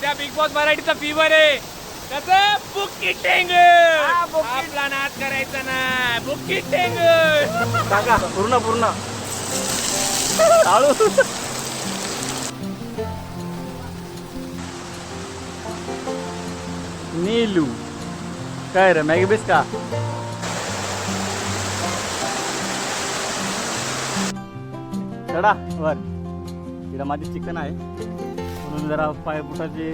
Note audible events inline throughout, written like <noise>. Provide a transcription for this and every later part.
सध्या big Boss मराठीचा fever आहे. कसं बुक्की टेंग आपला नाच करायचा ना बुक्की टेंग काका पूर्ण पूर्ण. चालू. नीलू. काय रे मॅगी बेस का? चढा वर. माझी चिकन आहे. जरा पायपुटाचे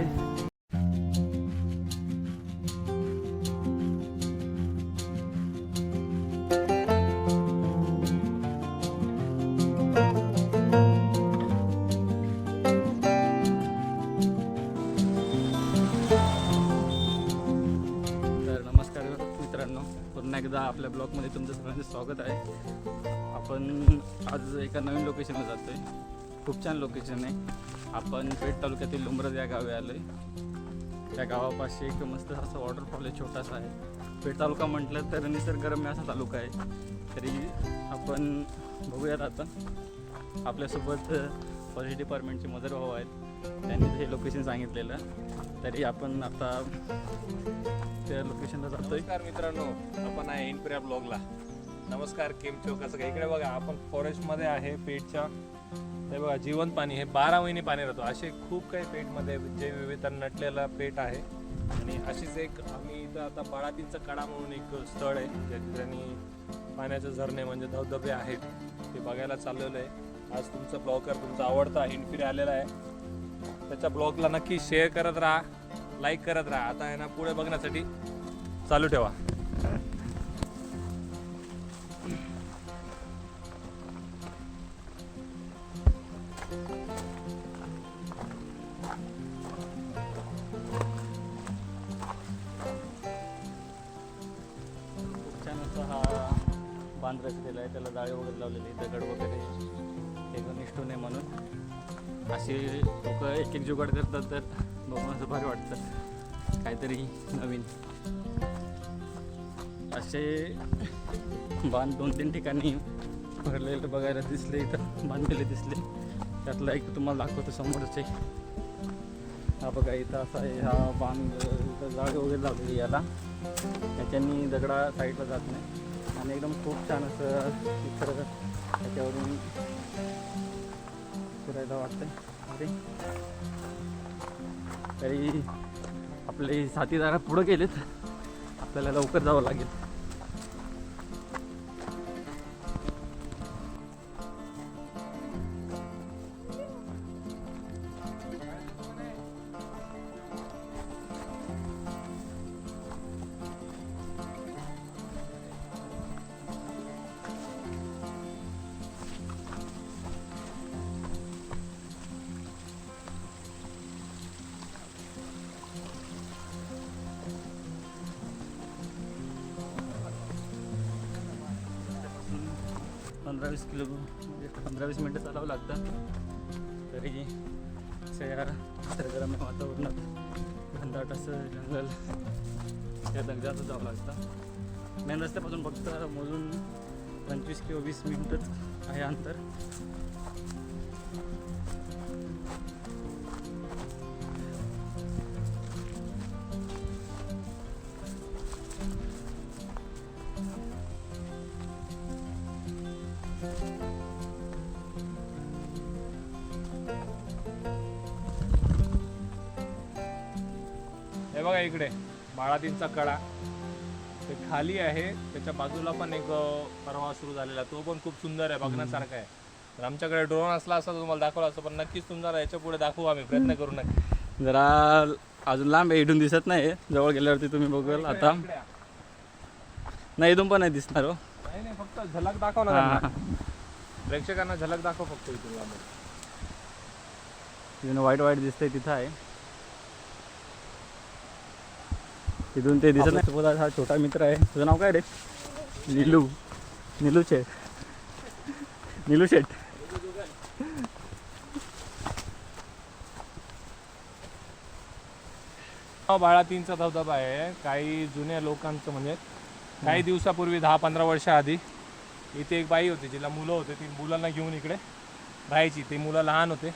नमस्कार मित्रांनो एकदा आपल्या ब्लॉगमध्ये तुमचं सगळ्यांचं स्वागत आहे. आपण आज एका नवीन लोकेशनला जातो आहे खूप छान लोकेशन आहे. आपण पेठ तालुक्यातील लुमरज या गावी आलो आहे त्या गावापाशी एक मस्त असं वॉटरफॉल आहे छोटासा आहे. पेठ तालुका म्हटलं तर निसर्गरम्य असा तालुका आहे. तरी आपण बघूयात आता. आपल्यासोबत फॉरेस्ट डिपार्टमेंटचे मदर भाऊ आहेत. त्यांनी हे लोकेशन सांगितलेलं. तरी आपण आता त्या लोकेशनला जातो नमस्कार मित्रांनो आपण आहे इनप्रिया ब्लॉगला नमस्कार केमचो चौकाचं काय इकडे बघा आपण फॉरेस्टमध्ये आहे पेठच्या. हे बघा जीवन पाणी हे बारा महिने पाणी राहतो. असे खूप काही पेटमध्ये जे विविध नटलेला पेट आहे. आणि अशीच एक आम्ही इथं आता बाळातींचा कडा म्हणून एक स्थळ आहे ज्या ठिकाणी पाण्याचे झरणे म्हणजे धबधबे आहेत ते बघायला चाललेलं आहे. आज तुमचं ब्लॉगर तुमचा आवडता हिंडफिरे आलेला आहे. त्याच्या ब्लॉगला नक्की शेअर करत राहा लाईक करत राहा. आता आहे ना पुढे बघण्यासाठी चालू ठेवा. पांढरं केलेलं आहे त्याला जाळे वगैरे लावलेली दगड वगैरे. एक निष्ठू नये म्हणून. असे लोक एक एक जुगाड करतात तर बघून असं भारी वाटतं. काहीतरी नवीन. असे बांध दोन तीन ठिकाणी भरलेले बघायला दिसले इथं बांधलेले दिसले. त्यातला एक तुम्हाला दाखवतो समोरच. आहे हा बघा इथं असा आहे हा बांध इथं जाळे वगैरे लावलेली याला. त्याच्यानी दगडा साईडला जात नाही. आणि एकदम खूप छान असं निसर्ग त्याच्यावरून फिरायला वाटतं अरे. तरी आपले साथीदार पुढं गेलेत. आपल्याला लवकर जावं लागेल. तरी असं या निसर्गरम्य वातावरणात घनदाट असं जंगल. या जंगलात जावं लागतं. मेन रस्त्यापासून फक्त मोजून पंचवीस किंवा वीस मिनटंच आहे अंतर. बाळातींचा कडा ते खाली आहे त्याच्या बाजूला पण एक अ, प्रवाह सुरू झालेला. तो पण खूप सुंदर आहे बघण्यासारखा आहे. तर आमच्याकडे ड्रोन असला असता तर तुम्हाला दाखवला असतं पण नक्कीच तुम्हाला याच्यापुढे दाखवू आम्ही प्रयत्न करू नक्की. जरा अजून लांब आहे इथून दिसत नाही जवळ गेल्यावरती तुम्ही बघाल आता. नाही इथून पण नाही दिसणार हो. नाही नाही फक्त झलक दाखव ना. प्रेक्षकांना झलक दाखव फक्त इथून वाईट वाईट दिसतंय तिथं आहे. तिथून ते दिसत नाही. सोबत हा छोटा मित्र आहे. तुझं नाव काय रे? निलू. निलू शेठ. निलू शेठ. बाळातींचा धबधबा आहे. काही जुन्या लोकांचं म्हणजे काही दिवसापूर्वी दहा पंधरा वर्ष आधी इथे एक बाई होती जिला मुलं होते ती मुलांना घेऊन इकडे. राहायची ती मुलं लहान होते.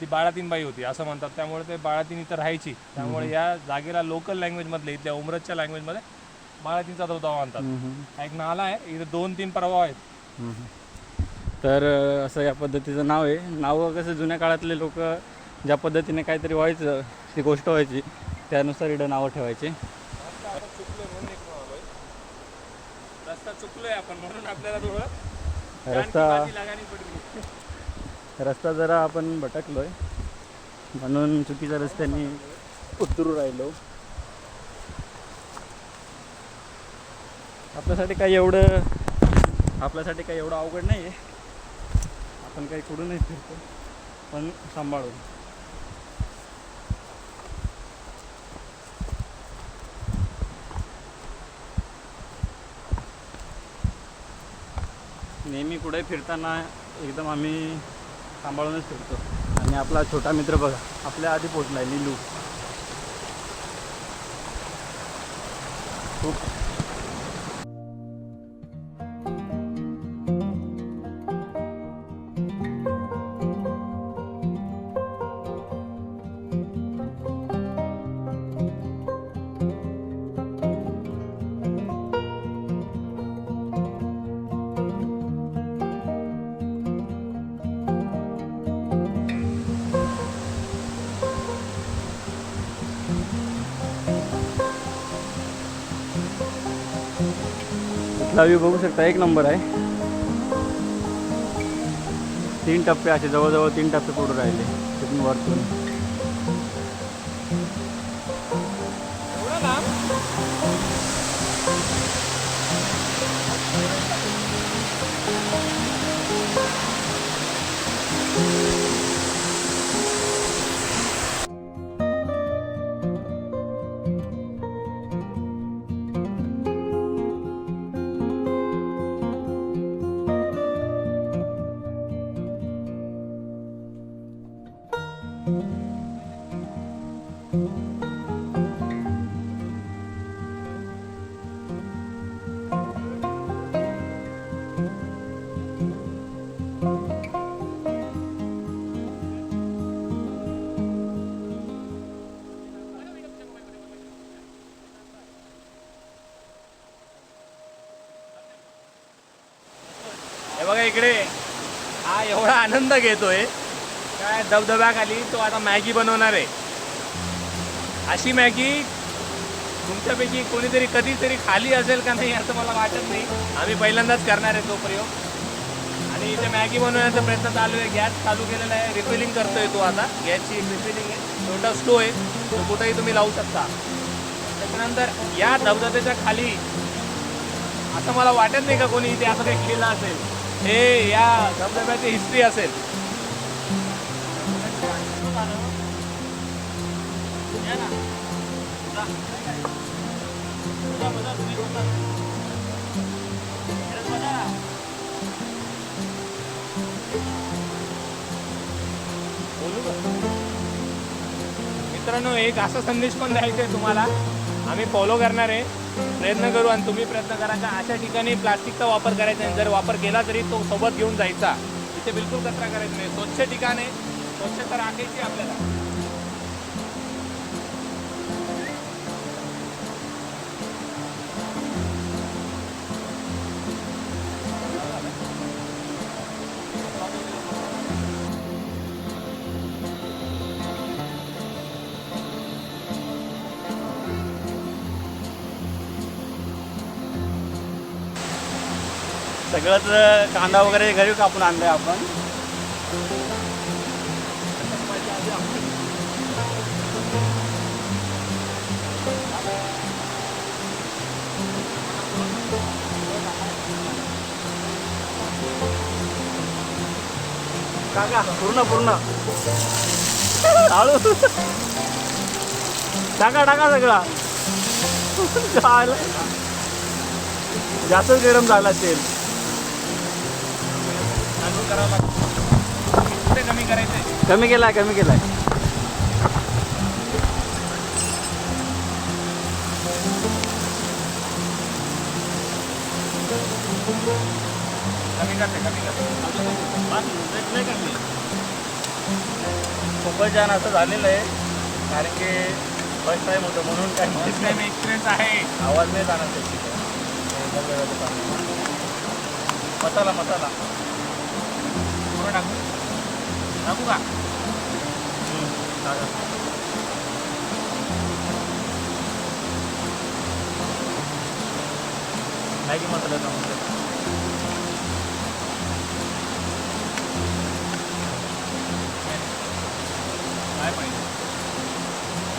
ती बाळातीन बाई होती असं म्हणतात. त्यामुळे ते बाळातीन इथं राहायची. त्यामुळे या जागेला लोकल लँग्वेजमधले इथल्या उमरतच्या लँग्वेजमध्ये बाळातीनचा धबधबा म्हणतात हा एक नाला आहे इथे दोन तीन प्रवाह आहेत. तर असं या पद्धतीचं नाव आहे. नावं कसं जुन्या काळातले लोक ज्या पद्धतीने काहीतरी व्हायचं ती गोष्ट व्हायची त्यानुसार इकडं नावं ठेवायचे. रस्ता चुकलोय आपण म्हणून आपल्याला थोडं रस्ता रस्ता जरा आपण भटकलोय. म्हणून चुकीच्या रस्त्याने उतरू राहिलो. आपल्यासाठी काही एवढं आपल्यासाठी काही एवढं अवघड नाही आहे आपण काही कुठूनही फिरतो पण सांभाळून. नेहमी कुठे फिरताना एकदम आम्ही सांभाळूनच फिरतो. आणि आपला छोटा मित्र बघा आपल्या आधी पोचला आहे लिलू. खूप इथला व्ह्यू बघू शकता एक नंबर आहे. तीन टप्पे असे जवळजवळ तीन टप्पे पडून राहिले तिथून वरतून. हे बघा इकडे. हा एवढा आनंद घेतोय. काय धबधब्याखाली तो आता मॅगी बनवणार आहे. अशी मॅगी तुमच्यापैकी कोणीतरी कधीतरी खाली असेल का नाही असं मला वाटत नाही. आम्ही पहिल्यांदाच करणार आहे तो प्रयोग. आणि इथे मॅगी बनवण्याचा प्रयत्न चालू आहे. गॅस चालू केलेला आहे. रिफिलिंग करतोय तो आता. गॅसची रिफिलिंग आहे. छोटा स्टो आहे. तो कुठेही तुम्ही लावू शकता. त्याच्यानंतर या धबधब्याच्या खाली असं मला वाटत नाही का कोणी इथे असं काही केलं असेल. हे या धबधब्याची हिस्ट्री असेल. बोलू मित्रांनो एक असा संदेश पण द्यायचा आहे तुम्हाला. आम्ही फॉलो करणार आहे. प्रयत्न करू आणि तुम्ही प्रयत्न करा का अशा ठिकाणी प्लास्टिकचा वापर करायचा नाही जर वापर केला तरी तो सोबत घेऊन जायचा. इथे बिलकुल कचरा करायचा नाही. स्वच्छ ठिकाण आहे. स्वच्छता राखायची आपल्याला. सगळंच कांदा वगैरे घरी कापून आणलंय आपण. काका पूर्ण पूर्ण. हळू टाका टाका सगळा. <laughs> जास्त जास्तच गरम झाला तेल करावं लागतं. कुठे कमी कमी केलाय कमी केलाय. कमी करते कमी करते. नाही खूपच छान असं झालेलं आहे. कारण की फर्स्ट टाईम होतं म्हणून काय माहीत. नाही. एक्सपिरियन्स आहे. आवाज नाही जाणार त्याची. मसाला मसाला. पूर्ण टाकू टाकू का मॅगी मसाला टाकून काय पाहिजे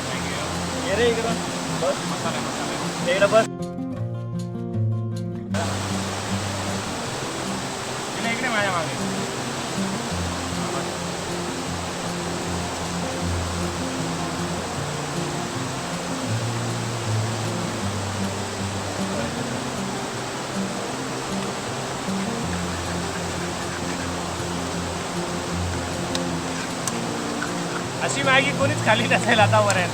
Thank you. ये रे इकडं बस मसाला मसाला इकडं बस इकडे खाली नसेल आता वरेल.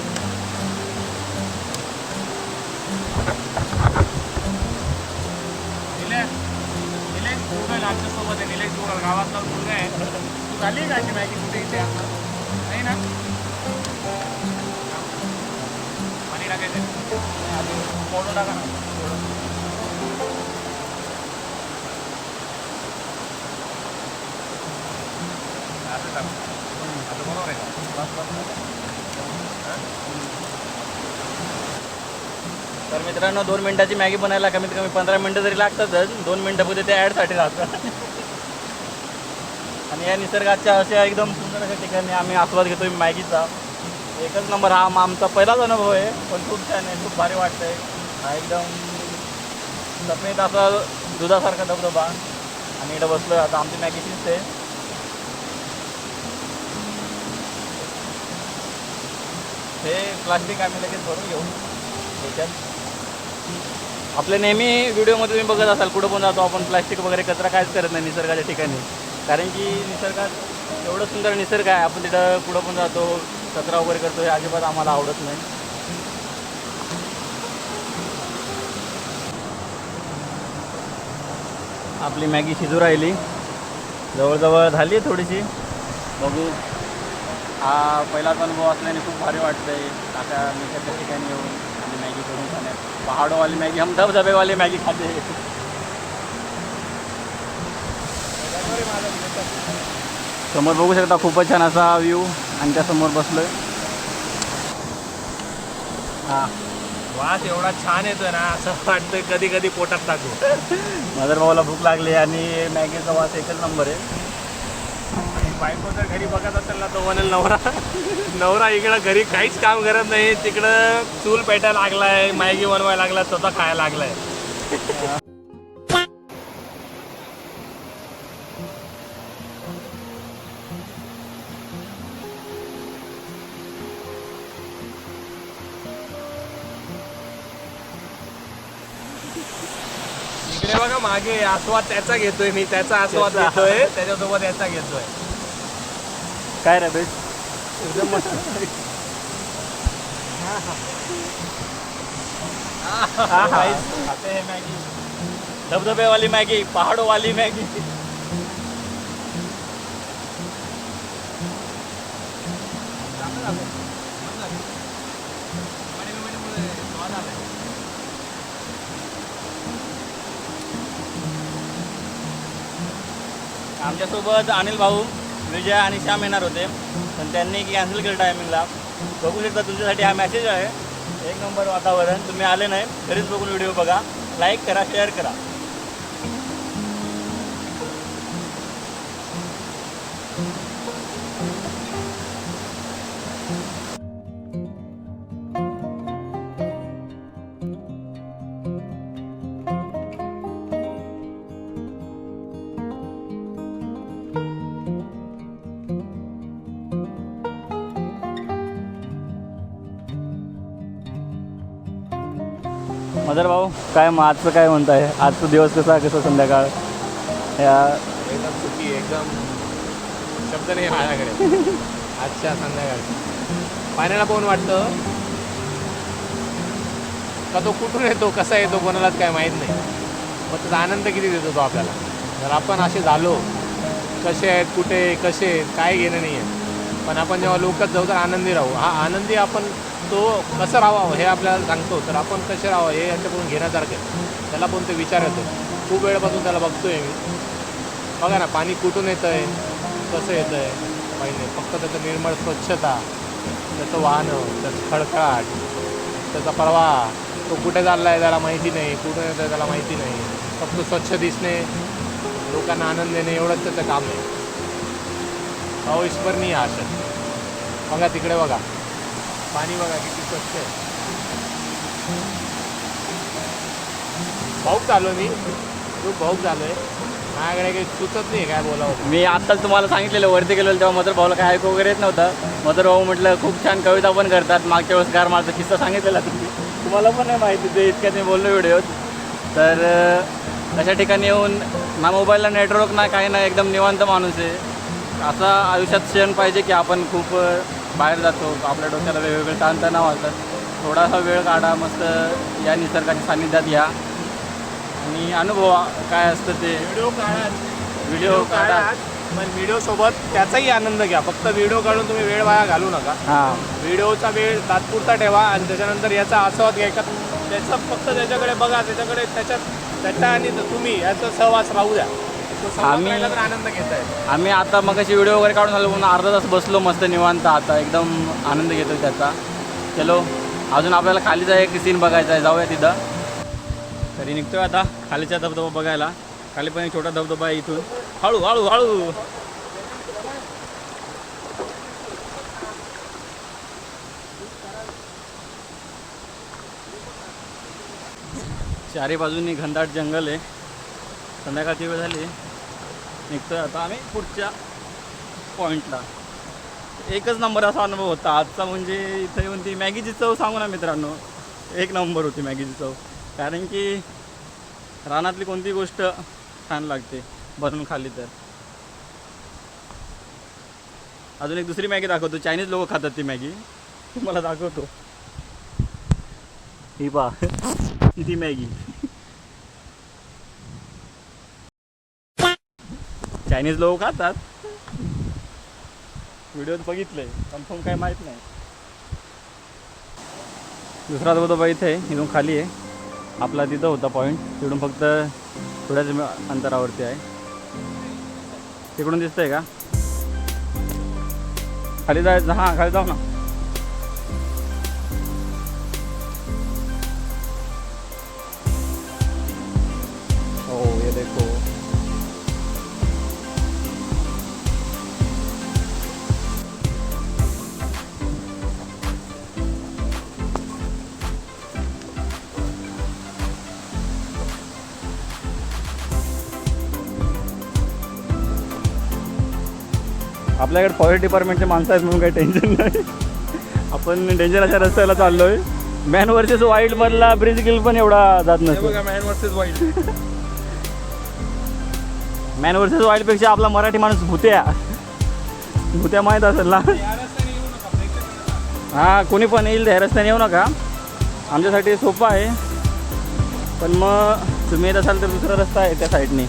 निलेश गुगल आमच्यासोबत आहे निलेश गुगल गावातला मुलगा आहे? तू झाली का अशी मॅगी कुठे इथे? आता? नाही ना? पाणी टाकायचं फोटो टाका ना. असं टाक. आता बरोबर आहे. का तर मित्रांनो दोन मिनटाची मॅगी बनायला कमीत कमी पंधरा मिनटं जरी लागतातच दोन मिनटं मिनटामध्ये ते ॲडसाठी जातात. आणि या निसर्गाच्या अशा एकदम सुंदर अशा ठिकाणी आम्ही आस्वाद घेतोय मॅगीचा. एकच नंबर हा आमचा पहिलाच अनुभव आहे पण खूप छान आहे खूप भारी वाटतंय. हा एकदम सफेद असा दुधासारखा धबधबा. आणि इकडं बसलो आता आमची मॅगी शिजते. हे प्लास्टिक आम्ही लगेच भरून घेऊ. त्याच्यात आपले नेहमी व्हिडिओमध्ये तुम्ही बघत असाल कुठं पण जातो आपण प्लास्टिक वगैरे कचरा काहीच करत नाही निसर्गाच्या ठिकाणी. कारण की निसर्गात एवढं सुंदर निसर्ग आहे आपण तिथं कुठं पण जातो कचरा वगैरे करतो हे अजिबात आम्हाला आवडत नाही. आपली मॅगी शिजू राहिली. जवळजवळ झाली आहे थोडीशी. बघू. हा पहिलाच अनुभव असल्याने खूप भारी वाटतंय. आता निसर्गाच्या ठिकाणी येऊन आणि मॅगी करून खाण्यात पहाडोवाली मॅगी हम धबधबेवाली मॅगी खाते समोर बघू शकता खूपच छान असा व्ह्यू आणि त्यासमोर बसलोय. हां. वास एवढा छान येतोय ना असं वाटतंय कधी कधी पोटात टाकू. <laughs> मदर भाऊला भूक लागली आणि मॅगीचा वास एकच नंबर आहे. बायको जर घरी बघत असेल ना तो म्हणेल नवरा नवरा इकडं घरी काहीच काम करत नाही. तिकडं चूल पेटायला लागलाय मॅगी बनवायला लागलाय स्वतः खायला लागलाय. इकडे बघा मागे आस्वाद त्याचा घेतोय मी त्याचा आस्वाद. घेतोय त्याच्यासोबत याचा घेतोय. काय रे बेट एकदम मस्त. हे धबधबेवाली मॅगी पहाडोवाली मॅगी. आमच्यासोबत अनिल भाऊ. विजय आणि श्याम येणार होते. पण त्यांनी कॅन्सल केलं टायमिंगला बघू शकता तुमच्यासाठी हा मेसेज आहे. एक नंबर वातावरण. तुम्ही आले नाही घरीच बघून व्हिडिओ बघा. लाईक करा शेअर करा. काय मग आजचं काय म्हणताय? आजचा दिवस कसा कसा संध्याकाळ? या एकदम सुखी एकदम शब्द नाही माझ्याकडे. <laughs> आजच्या संध्याकाळी. पाण्याला पाहून वाटतं? का तो कुठून येतो? कसा येतो? कोणालाच काय माहीत नाही. मग त्याचा आनंद किती देतो तो आपल्याला? जर आपण असे झालो कसे आहेत कुठे कसे आहेत काय घेणं नाही आहे पण आपण जेव्हा लोकच जाऊ तर आनंदी राहू. हा आनंदी आपण तो कसं राहावं हे आपल्याला सांगतो. तर आपण कसे राहावं हे यांच्याकडून घेण्यासारखं आहे. त्याला पण ते विचार येतो. खूप वेळपासून त्याला बघतोय मी. बघा ना पाणी कुठून येतं आहे कसं येतं आहे पाहिजे. फक्त त्याचं निर्मळ स्वच्छता त्याचं वाहनं त्याचं खडखडाट त्याचा प्रवाह. तो कुठे चालला आहे त्याला माहिती नाही. कुठून येतं आहे त्याला माहिती नाही. फक्त स्वच्छ दिसणे लोकांना आनंद देणे एवढंच त्याचं काम आहे. अविस्मरणीय आशा बघा तिकडे बघा. पाणी बघा किती स्वच्छ आहे. भाऊक झालो मी. खूप भाऊक झालो आहे माझ्याकडे काही सुचत नाही काय बोलावं. मी आत्ताच तुम्हाला सांगितलेलं वरती गेलो तेव्हा मदर भाऊला काय ऐकू वगैरे येत नव्हतं. मदर भाऊ म्हटलं खूप छान कविता पण करतात. मागच्या वेळेस गार माझा किस्सा सांगितलेला तुम्ही. तुम्हाला पण नाही माहिती ते इतक्यात मी बोललो व्हिडिओत. तर अशा ठिकाणी येऊन ना मोबाईलला नेटवर्क ना काही नाही एकदम निवांत माणूस आहे. असा आयुष्यात क्षण पाहिजे की आपण खूप बाहेर जातो आपल्या डोक्याला वेगवेगळे ताणतणाव असतात. थोडासा वेळ काढा मस्त या निसर्गाच्या सान्निध्यात या. आणि अनुभवा काय असतं ते. व्हिडिओ काढा. व्हिडिओ काढा. पण व्हिडिओ सोबत त्याचाही आनंद घ्या. फक्त व्हिडिओ काढून तुम्ही वेळ वाया घालू नका. हां. व्हिडिओचा वेळ तात्पुरता ठेवा आणि त्याच्यानंतर याचा आस्वाद घ्यायचा त्याचं फक्त त्याच्याकडे बघा त्याच्याकडे त्याच्यात त्याचा आणि तुम्ही याचा सहवास राहू द्या. आम्ही- आनंद घेताय आम्ही आता मग अशी व्हिडिओ वगैरे काढून आलो म्हणून अर्धा तास बसलो मस्त निवांत आता एकदम आनंद घेतो त्याचा. चलो अजून आपल्याला खालीचा एक सीन बघायचा आहे जाऊया तिथं. तरी निघतोय आता खालीचा धबधबा बघायला. खाली पण एक छोटा धबधबा आहे इथून. हळू हळू हळू. चारी बाजूनी घनदाट जंगल आहे. संध्याकाळची वेळ झाली निघतोय आता आम्ही पुढच्या पॉईंटला एकच नंबर असा अनुभव होता. आजचा म्हणजे इथं येऊन ती मॅगीची चव सांगू ना मित्रांनो. एक नंबर होती मॅगीची चव. कारण की रानातली कोणती गोष्ट छान लागते बनवून खाल्ली तर. अजून एक दुसरी मॅगी दाखवतो. चायनीज लोक खातात ती मॅगी. तुम्हाला दाखवतो. ही पा ती मॅगी. चायनीज लोक खातात. व्हिडिओत बघितले कन्फर्म काय माहीत नाही. दुसरा धबधबा इथे आहे इथून खाली आहे. आपला तिथं होता पॉईंट तिकडून फक्त थोड्याच अंतरावरती आहे. तिकडून दिसतंय का? खाली जायचं हां खाली जाऊ ना. आपल्याकडे फॉरेस्ट डिपार्टमेंटचे माणसं आहेत म्हणून काही टेन्शन नाही. आपण डेंजरच्या रस्त्याला चाललोय. मॅन वर्सेस वाईल्ड मधला ब्रिज गिल पण एवढा जात नसतो. Man versus wild man versus वाईल्डपेक्षा आपला मराठी माणूस भुत्या. भुत्या माहीत असेल ना? हा कोणी पण येईल त्या रस्त्याने येऊ नका. आमच्यासाठी सोपं आहे. पण मग तुम्ही येत असाल तर दुसरा रस्ता आहे त्या साईडने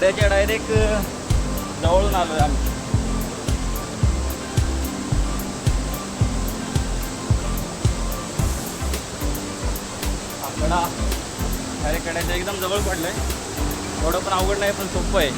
इकडेच्या डायरेक्ट जवळून आलो आहे आम्ही. आकडा डायरेक्ट कड्याच्या एकदम जवळ पडलं आहे थोडं पण अवघड नाही पण सोपं आहे.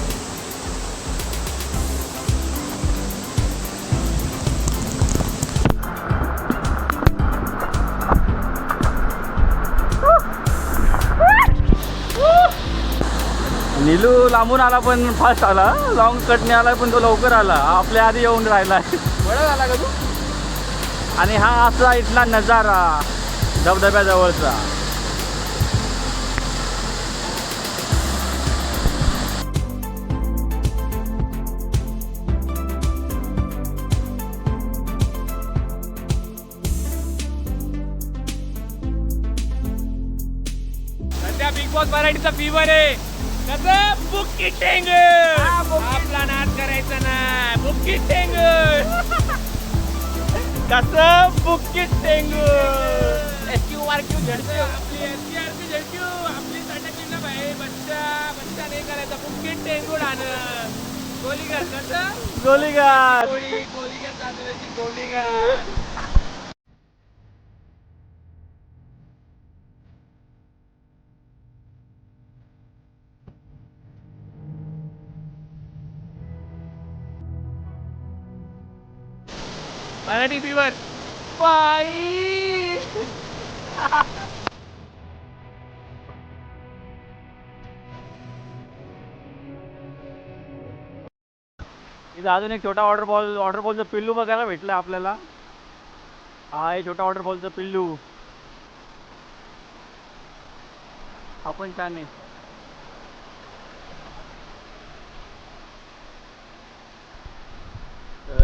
नीलू लांबून आला पण फास्ट आला. लॉंग कटने आला पण तो लवकर आला. आपल्या आधी येऊन राहिला झाला का तू? आणि हा असा इथला नजारा धबधब्याजवळचा. बिग बॉस मराठीचा फीवर आहे. कसं? बुक्की टेंग आपला नाच करायचा ना बुक्की टेंग कसं? बुकिट टेंगू एस क्यू आर क्यू झडक्यू आपली एसटीआरपी झेडक्यू आपली सटकली ना भाई बच्चा बच्चा नाही करायचा. बुकेट टेंगूड आणं गोलीगर कसं? गोलीगार. गोळी गोलीगर. मराठी फिवर बाई. इथं अजून एक छोटा वॉटर बॉल वॉटर बॉलचं पिल्लू बघायला भेटलं आपल्याला. हा आहे छोटा वॉटर बॉलचं पिल्लू. आपण छान आहे.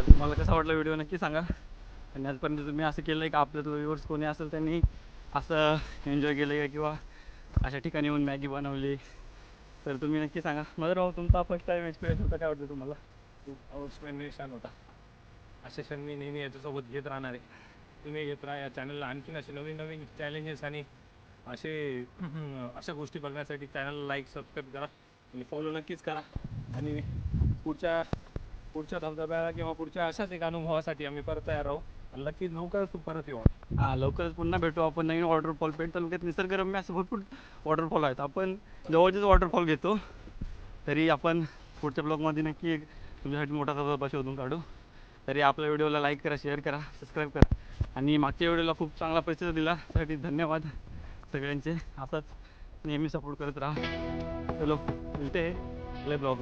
तुम्हाला कसा वाटला व्हिडिओ नक्की सांगा. आणि आजपर्यंत तुम्ही असं केलं आहे का आपल्यातलं व्ह्युअर्स कोणी असेल त्यांनी असं एन्जॉय केलं आहे किंवा अशा ठिकाणी येऊन मॅगी बनवली. तर तुम्ही नक्की सांगा. मदर भाऊ तुमचा फर्स्ट टाईम एक्सपिरियन्स होता काय वाटतं तुम्हाला? आउटस्टँडिंग छान होता. असे क्षण मी नेहमी याच्यासोबत घेत राहणार आहे. तुम्ही घेत राहा या चॅनलला आणखीन असे नवीन नवीन चॅलेंजेस आणि असे <clears throat> अशा गोष्टी बघण्यासाठी चॅनलला लाईक सबस्क्राईब करा. आणि फॉलो नक्कीच करा. आणि पुढच्या पुढच्या धबधब्याला किंवा पुढच्या अशाच एक अनुभवासाठी आम्ही परत तयार आहोत आणि नक्कीच लवकरच तू परत येऊ. हा लवकरच पुन्हा भेटू. आपण नवीन वॉटरफॉल पेट तालुक्यात निसर्गरम्य असं भरपूर वॉटरफॉल आहेत. आपण जवळचेच वॉटरफॉल घेतो. तरी आपण पुढच्या ब्लॉगमध्ये नक्की एक तुमच्यासाठी मोठा धबधबा शोधून काढू. तरी आपल्या व्हिडिओला लाईक करा शेअर करा सबस्क्राईब करा. आणि मागच्या व्हिडिओला खूप चांगला प्रतिसाद दिला. त्यासाठी धन्यवाद सगळ्यांचे. असाच नेहमी सपोर्ट करत राहा. चलो मिळते ब्लॉग